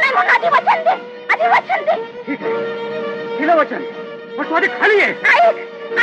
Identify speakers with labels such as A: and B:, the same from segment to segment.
A: मारणार म्हणून आधी दे आधी दे
B: ठीक आहे दिलं वचन पण तू आधी खाली आहे
A: ऐक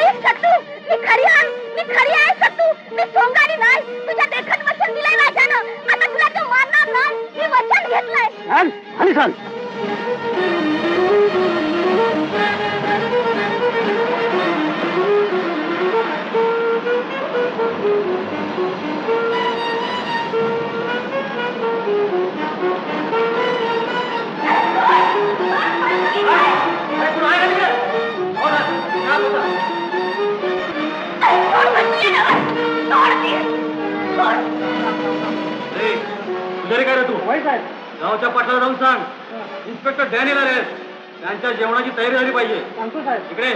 A: ऐक सत्तू मी खरी आहे मी खरी आहे सत्तू। मी सोंगारी नाही तुझ्या देखत वचन दिलंय माझ्यानं आता तुला तो मारणार नाही मी वचन घेतलंय
B: खाली चाल। आहे
C: गावच्या पाठला जाऊन सांग. इन्स्पेक्टर डॅनियल आले त्यांच्या जेवणाची तयारी झाली पाहिजे.
B: सांगतो साहेब.
C: इकडे.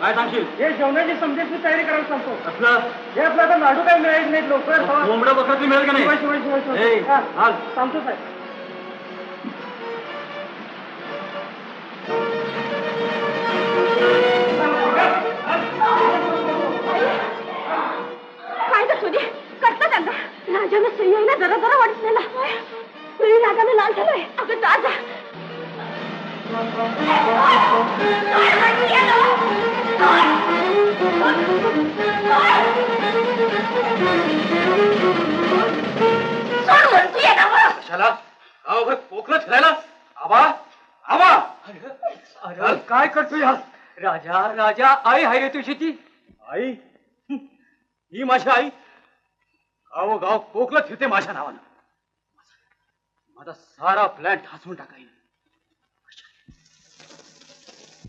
C: काय सांगशील?
B: हे जेवणाची समजेची तयारी करायला सांगतो.
C: असलं
B: हे आपलं आता लाडू काय मिळायचं नाही लवकर.
C: कोंबडं बकरं मिळेल का नाही?
B: शिवाय शिवाय शिवाय
C: ए,
B: हा,
C: हाल.
B: सांगतो साहेब.
A: काय गं सुनी करता त्यांना? राजानं जरा जरा वाढलेला तरी राजानं लाल झालोय. अगं जा जा. सोड म्हणतीये ना मग.
C: कशाला? गावभर पोकलं फिरायला? आबा आबा.
B: अरे काय करतोय हा?
C: राजा राजा आई हाय रे तुझी ती. आई? हं, ही माझी आई. गाव गाव कोकलं फिरते माझ्या नावानं. माझा सारा प्लॅन ठासून टाकाईल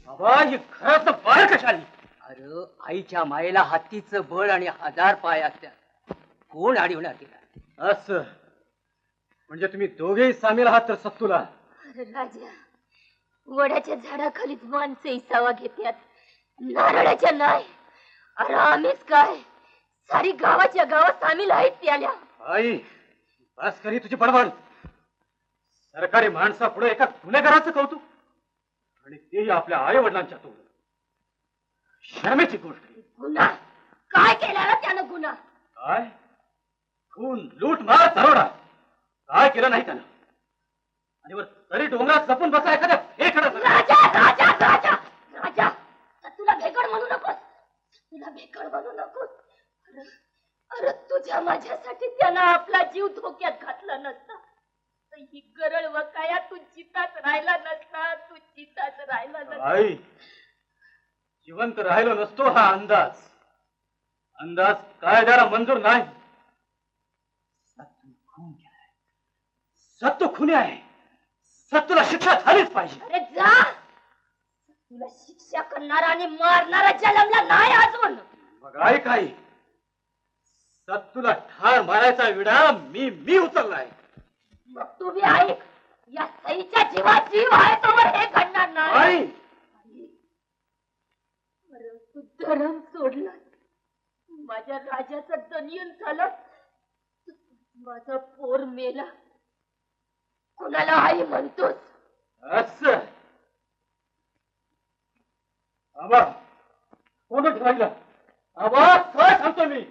C: बाबा ही घरात बाहेर कशा आली
D: अरे आईच्या मायेला हत्तीचं बळ आणि हजार पाय असतात कोण अडवणार तिला?
C: असं. म्हणजे तुम्ही दोघेही सामील आहात तर सत्तूला?
A: अरे राजा वडाच्या झाडाखालीच माणसे इसावा घेतात नारळाच्या नाही अरे आम्हीच काय? सारी गावाच्या गावात सामील आहेत त्याल्या
C: आई बस करी तुझी बडबड. सरकारी माणसा पुढे एका गुन्हेगाराचं कौतुक. आणि तेही आपल्या आई वडिलांच्या तोंड. शर्मेची गोष्ट.
A: गुन्हा? काय केला त्यानं गुन्हा?
C: काय? खून लूट मार दरोडा काय केलं नाही त्यानं? आणि वर तरी डोंगरात लपून बसा एखाद्या
A: राजा राजा राजा! राजा तुला भेकड म्हणू नकोस. तुला भेकड म्हणू नकोस. अरे अरे तुझ्या माझ्यासाठी त्यानं आपला जीव धोक्यात घातला नसता. तर ही गरळ वकाया तू चिताच राहिला नसता तू चिताच राहिला नसता.
C: आई जिवंत राहिलो नसतो हा अंदाज. अंदाज कायद्याला मंजूर नाही. सत्तू खून केलाय सत्तू खुनी आहे. सत्तूला शिक्षा झालीच पाहिजे.
A: अरे जा! तुला शिक्षा करणारा आणि मारणारा जन्मला नाही अजून.
C: मग आई काय? सत्तूला ठार मारायचा विडा मी मी उचललाय.
A: मग तू बी ऐक या सईच्या जीवात जीव आहे तोवर हे घडणार नाही.
C: आई!
A: अरे तू धर्म सोडला. माझ्या राजाचं दनियन झालं. माझा पोर मेला. कुणाला आई म्हणतोस?
C: असं! आबा कोणच राहिला आबा काय सांगतो मी?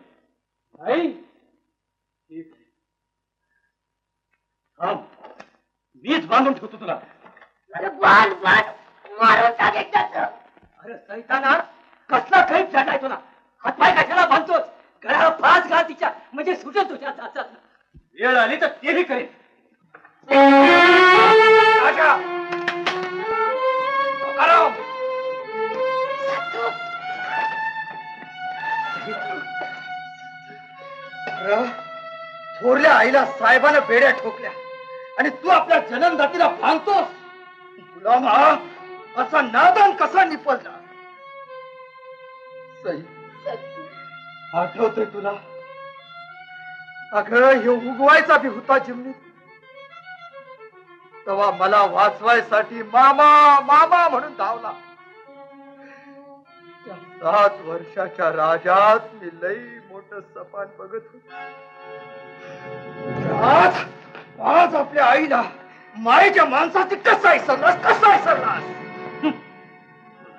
C: आई. थांब मीच बांधून ठेवतो तुला.
A: अरे बाण बाण मारून टाक एकदाच
D: अरे सैताना कसला खैप झालाय तुला? हातपाय कशाला बांधतोस. गळ्याला फास घाल तिच्या. म्हणजे सुटेल तुझ्या हातात
C: वेळ आली तर
B: राजा! तुकाराम! अरे, थोरल्या आईला साहेबानं बेड्या ठोकल्या. आणि तू आपल्या जन्मदातीला भांगतोस तुला मा असा नादान कसा निपजला सई आठवतोय तुला? अगं हे उगवायचा बी होता चिमणीत तेव्हा मला वाचवायसाठी मामा मामा म्हणून धावला. त्या सात वर्षाच्या राजात मी लई मोठ सपान बघत होत. आज आपल्या आईला मायेच्या माणसाची कसा विसरलास कसा विसरलास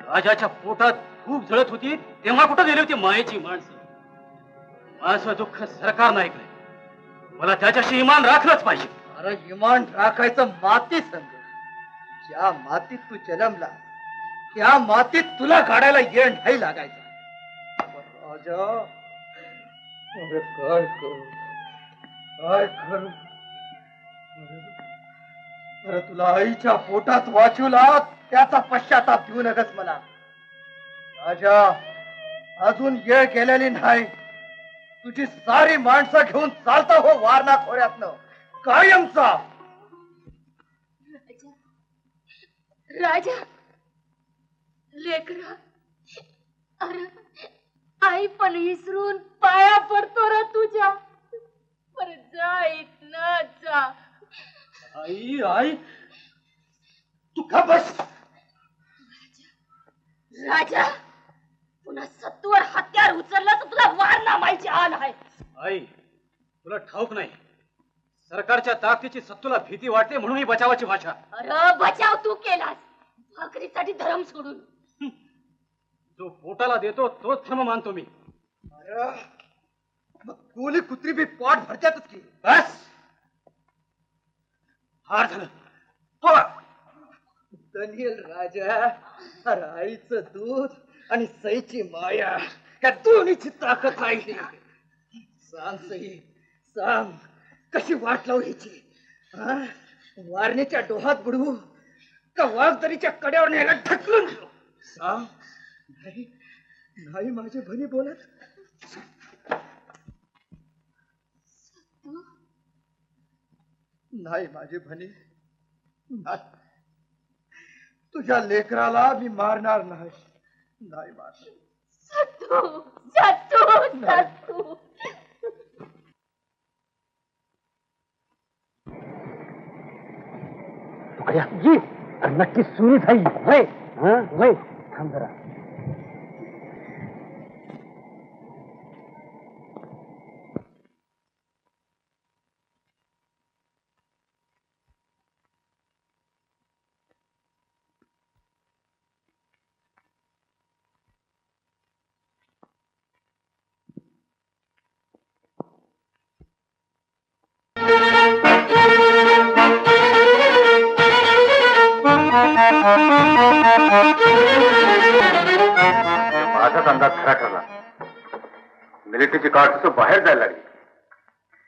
C: राजाच्या पोटात खूप जळत होती तेव्हा कुठं गेली होती मायेची माणसं? माझं दुःख सरकारनं ऐकलंय. मला त्याच्याशी इमान राखलंच पाहिजे.
B: अरे इमान राखायचं माती संग. ज्या मातीत तू जन्मला त्या मातीत तुला काढायला येण नाही लागायचं. राजा काय करू? काय करू? अरे- तुला आईच्या पोटात वाचवला त्याचा पश्चाताप घेऊ नकस मला. राजा अजून येळ गेलेली नाही. तुझी सारी माणसं घेऊन चालता हो वारणा खोऱ्यातनं. कायमचा.
A: राजा लेकरा अरे आई पण विसरून पाया पडतो र तुझ्या. पर जा इतना जा.
C: आई आई.
B: तू का बस?
A: राजा पुन्हा सत्तूवर हत्यार उचललं तर तुला वार नामायची आण आहे.
C: आई तुला ठाऊक नाही. सरकारच्या ताकदीची सत्तूला भीती वाटते म्हणून ही बचावाची भाषा.
A: अरे बचाव तू केलास. भाकरीसाठी धर्म सोडून.
C: जो पोटाला देतो तोच धर्म मानतो मी.
B: अरे मग कोली कुत्री बी पोट भरत्यातच की? बस.
C: फार झालं.
B: पळ. दनियल राजा राईच दूध आणि सईची माया या दोन्हीची ताकद राहिली. सांग सई सांग कशी वाट लावू ह्याची? हा? वारणीच्या डोहात बुडवू का वाघदरीच्या कड्यावर न्यायला ढकलून देऊ? सांग. नाही नाही माझे भनी बोलत. नाही माझी भनी नाही तुझ्या लेकराला मी मारणार नाही. नाही मारणार
D: जी नक्की सुरू झाली. थांब जरा.
E: माझाच अंदाज खरा ठरला. मिलिटरीची कार्ड बाहेर जायला लागली.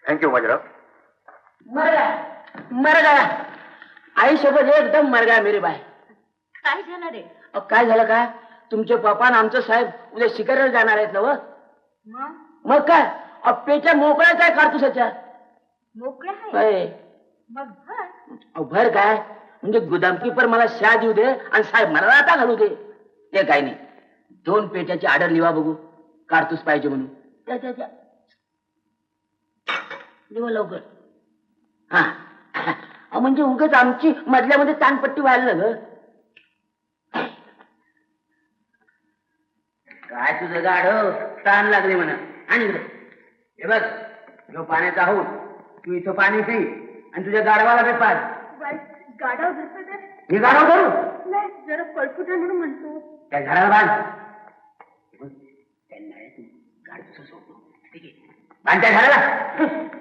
E: थँक्यू माझ्याराव.
D: मर गया मर गया आई सोबत एकदम मर गया मेरी बाई
A: काय झालं रे?
D: अहो, काय झालं काय तुमचे पप्पा आणि आमचं साहेब उद्या शिकारीवर जाणार आहेत ना व?
A: मग?
D: मग काय? अहो, पेच्या मोकळ्याच आहे कारतुसाच्या?
A: मोकळं आहे
D: होय
A: मग भर.
D: अहो, भर काय? म्हणजे गुदामकीपर मला शा देऊ दे आणि साहेब मला आता घालू दे. ते काय नाही. दोन पेट्याची आडर लिवा बघू. कारतूस पाहिजे म्हणून. लिवा लवकर. हा. म्हणजे उगाच आमची मधल्यामध्ये ताणपट्टी व्हायला ग काय तुझं गाढव? ताण लागले म्हणा. आणि हे बघ जो पाण्याचा आहोत तू इथं पाणी पी आणि तुझ्या गाढवाला बी पाच
A: गाडाव धरतो तर
D: हे गाढव धरू?
A: नाही जरा पळकुटा म्हणून म्हणतो.
D: त्या झाडाला बांध त्या नळ्यातून दुसरं सोडतो ठीक आहे. बांध त्या झाडाला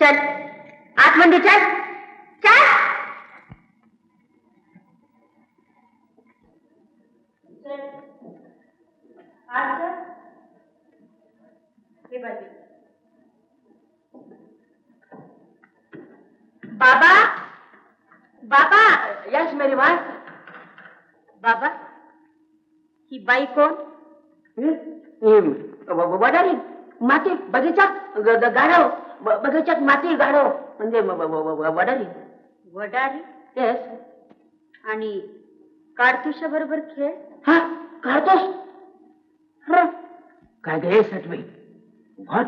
A: चल आतमध्ये चल चल बाबा बाबा
D: यस मेरी बाय
A: बाबा
F: ही बाई कोण
D: वडारी माती बगीचात ग- ग- गाढव ब- बगीचात माती गाढव म्हणजे वडारी.
F: वडारी?
D: येस
F: आणि काडतुशा बरोबर खेळ?
D: हा काढतोस. काय गे सटवे व्हॉट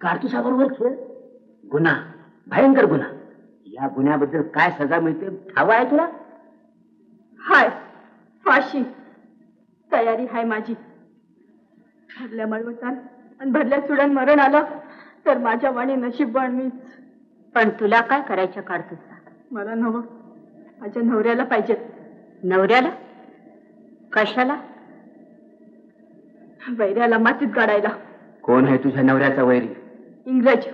D: काढतोसाबरोबर खेळ? गुन्हा. भयंकर गुन्हा. या गुन्ह्याबद्दल काय सजा मिळते ठाव आहे तुला?
F: हाय फाशी. तयारी हाय माझी. भरल्या मळवटान आणि भरल्या चुडान मरण आलं. तर माझ्या वाणी नशीबवान मीच. पण तुला काय करायचं काढतोस मला नवं. माझ्या नवऱ्याला पाहिजेत नवऱ्याला? कशाला? वैऱ्याला मातीत गाडायला.
D: कोण आहे तुझ्या नवऱ्याचा वैरी?
F: इंग्रज.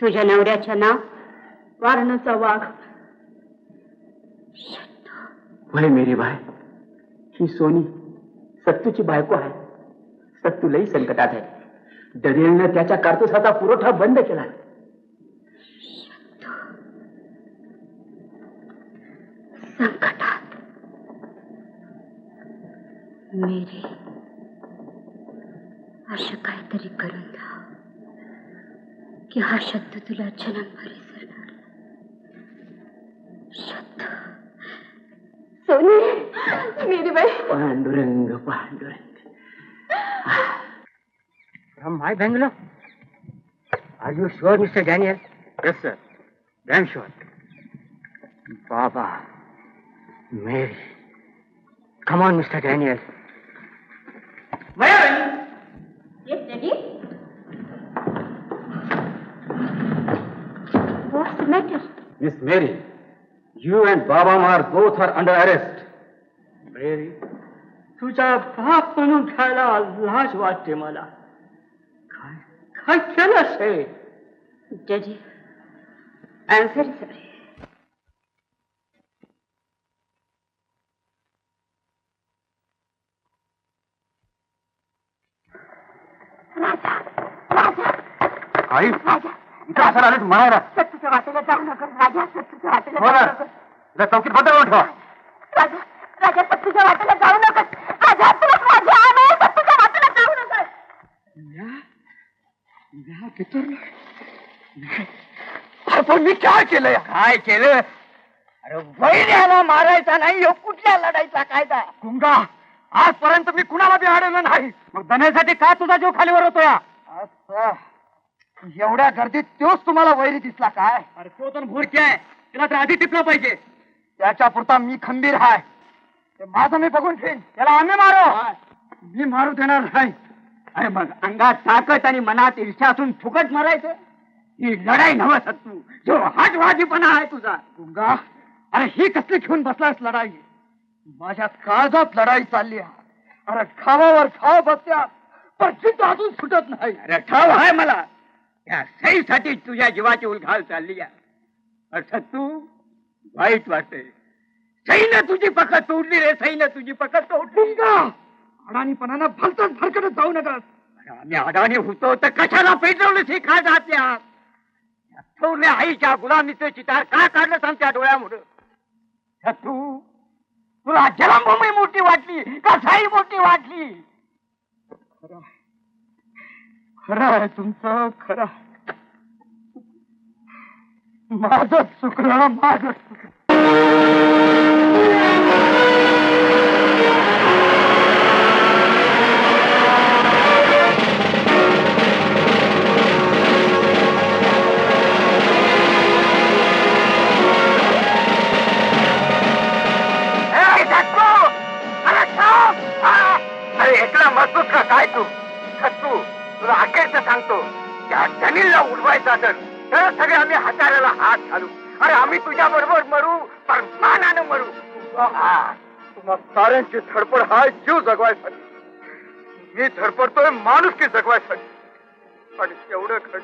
F: तुझ्या नवऱ्याचं नाव? वारणाचा वाघ.
D: वय मेरी बाय ही सोनी सत्तूची बायको आहे. सत्तू लई संकटात आहे दरियलनं त्याच्या कारतुसाचा पुरवठा बंद केला.
F: संकटात. मेरे असं काहीतरी करून द्या की हा शब्द तुला जन्मभर विसरणार शब्द. सोनी मेरी बाई.
D: Pandurang Pandurang.
G: From my Bangalore? Are you sure, Mr. Daniel? Yes, sir. Damn sure. Baba, Mary. Come on, Mr. Daniel. Mary!
F: Yes, Daddy? What's the matter?
G: Miss Mary, you and Baba Mar both are under arrest. Mary, तुझा बाप म्हणून खायला लाज वाटते मला काय काय केलंस हे
F: Daddy, I'm very sorry.
C: आई? इथं असं आलं म्हणायला
F: सत्तूच्या वाटेला जाऊ नका राजा। सत्तूच्या वाटेला
C: हो ना।
F: जाऊ नका
C: इथं चौकीत बंद करून ठेवा
F: राजा राजा सत्तूच्या वाटेला जाऊ नका राजा तुला माझ्या आम्ही सत्तूच्या वाटेला जाऊ नका
H: पण मी काय केलंय काय केलं? अरे वैऱ्याला मारायचा नाही ह्यो कुठल्या लढाईचा कायदा? गुंगा आजपर्यंत मी कुणाला बी अडवलं नाही.
G: मग दण्यासाठी का तुझा जीव खालीवर
H: असं. एवढ्या गर्दीत तोच तुम्हाला वैरी दिसला काय?
G: अरे तो तर भोरकी आहे. तिला तर आधी टिपलं पाहिजे.
H: त्याच्या पुरता मी खंबीर हाय ते माझं मी बघून ठेवीन
G: त्याला आम्ही मारो.
H: मी मारू देणार नाही.
G: अरे मग अंगात ताकद आणि मनात ईर्षा असून फुकट मारायचं? ही लढाई नव्ह सत्तू जो हाटवाजीपणा आहे तुझा.
H: गुंगा अरे ही कसली घेऊन बसलास लढाई? माझ्या काळजात लढाई चालली आहे. अरे खावावर खाव बसत्या पण जिद्द अजून सुटत नाही.
G: अरे ठाव आहे मला. या सईसाठी तुझ्या जीवाची उलघाल चालली आहे. अरे सत्तू वाईट वाटते. सईनं तुझी पकड तोडली रे सईनं तुझी पकड तोडली.
H: गुंगा! अडाणीपणानं भलतच भरकटत जाऊ नका.
G: आम्ही अडाणी होतो तर कशाला पेटवलं शिखा जात्या थोरल्या आईच्या गुलामीचं चितार का काढलं आमच्या डोळ्यामुळं? सत्तू तुला जलमभूमी मोठी वाटली का साई मोठी वाटली?
H: खरं आहे तुमचं खरं. माझं चुकलं माझं चुकलं
G: जनीलला उडवायचं असेल तर सगळे आम्ही हाताळ्याला हात घालू. अरे आम्ही तुझ्या बरोबर मरू पण मानानं मरू
H: तुम्हा साऱ्यांची धडपड हा जीव जगवायसाठी. मी धडपडतोय माणूस की जगवायसाठी. आणि एवढं घडलं